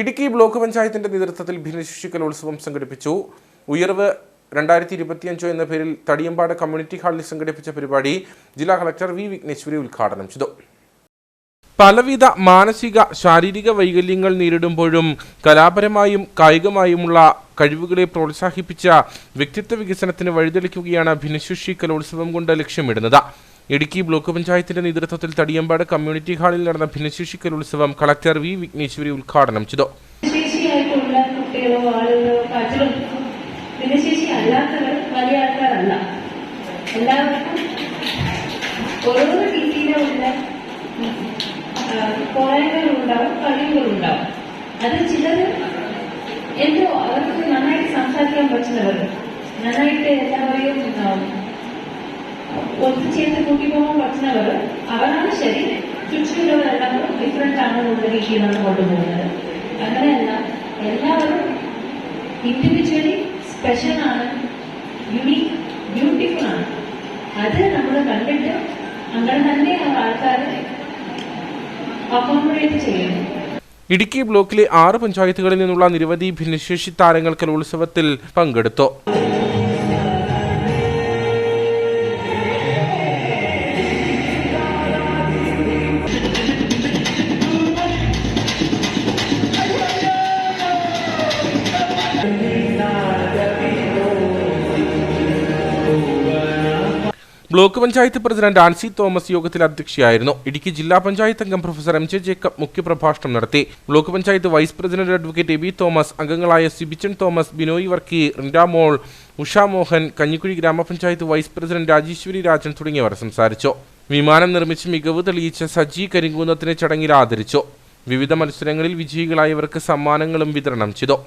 Idukki block പഞ്ചായത്തിന്റെ നേതൃത്വത്തിൽ ഭിന്നശേഷി കലോത്സവം സംഘടിപ്പിച്ചു. ഉയർവ് രണ്ടായിരത്തി ഇരുപത്തിയഞ്ച് എന്ന പേരിൽ തടിയമ്പാട് കമ്മ്യൂണിറ്റി ഹാളിൽ സംഘടിപ്പിച്ച പരിപാടി ജില്ലാ കളക്ടർ വി വിഘ്നേശ്വരി ഉദ്ഘാടനം ചെയ്തു. പലവിധ മാനസിക ശാരീരിക വൈകല്യങ്ങൾ നേരിടുമ്പോഴും കലാപരമായും കായികമായുമുള്ള കഴിവുകളെ പ്രോത്സാഹിപ്പിച്ച വ്യക്തിത്വ വികസനത്തിന് വഴിതെളിക്കുകയാണ് ഭിന്നശേഷി കലോത്സവം കൊണ്ട് ലക്ഷ്യമിടുന്നത്. ഇടുക്കി ബ്ലോക്ക് പഞ്ചായത്തിന്റെ നേതൃത്വത്തിൽ തടിയമ്പാട് കമ്മ്യൂണിറ്റി ഹാളിൽ നടന്ന ഭിന്നശേഷി ഉത്സവം കളക്ടർ വി വിഘ്നേശ്വരി ഉദ്ഘാടനം ചെയ്തു. അത് ചിലർ എന്തോ അവർക്ക് നന്നായിട്ട് സംസാരിക്കാൻ പറ്റുന്നവർ നന്നായിട്ട് എല്ലാവരെയും ഉം, ഒത്തുചേർന്ന് കൂട്ടിപ്പോകാൻ പറ്റുന്നവർ അവരാണ് ശരി. ചുറ്റുമുള്ളവരെല്ലാം ഡിഫറെന്റ് നമ്മുടെ രീതിയിലാണ് കൊണ്ടുപോകുന്നത്. അങ്ങനെയല്ല എല്ലാവരും ഇൻഡിവിജ്വലി സ്പെഷ്യൽ ആണ് യുണീക്ക് ബ്യൂട്ടിഫുൾ ആണ്. അത് നമ്മൾ കണ്ടിട്ട് അങ്ങനെ തന്നെ ആൾക്കാരെ അക്കോമഡേറ്റ് ചെയ്യുന്നു. ഇടുക്കി ബ്ലോക്കിലെ ആറ് പഞ്ചായത്തുകളിൽ നിന്നുള്ള നിരവധി ഭിന്നശേഷി താരങ്ങൾ കലോത്സവത്തിൽ പങ്കെടുത്തു. Block panchayat president Ancy Thomas യോഗത്തിൽ അധ്യക്ഷയായിരുന്നു. ഇടുക്കി ജില്ലാ പഞ്ചായത്ത് അംഗം പ്രൊഫസർ എം ജെ ജേക്കബ് മുഖ്യപ്രഭാഷണം നടത്തി. Block panchayat vice president advocate A B Thomas അംഗങ്ങളായ സിബിച്ചൻ തോമസ് ബിനോയ് വർക്കി റിൻഡാമോൾ ഉഷ മോഹൻ കഞ്ഞിക്കുഴി ഗ്രാമപഞ്ചായത്ത് വൈസ് പ്രസിഡന്റ് രാജേശ്വരി രാജൻ തുടങ്ങിയവർ സംസാരിച്ചു. വിമാനം നിർമ്മിച്ച് മികവ് തെളിയിച്ച സജി കരിങ്കുന്നത്തിനെ ചടങ്ങിൽ ആദരിച്ചു. വിവിധ മത്സരങ്ങളിൽ വിജയികളായവർക്ക് സമ്മാനങ്ങളും വിതരണം ചെയ്തു.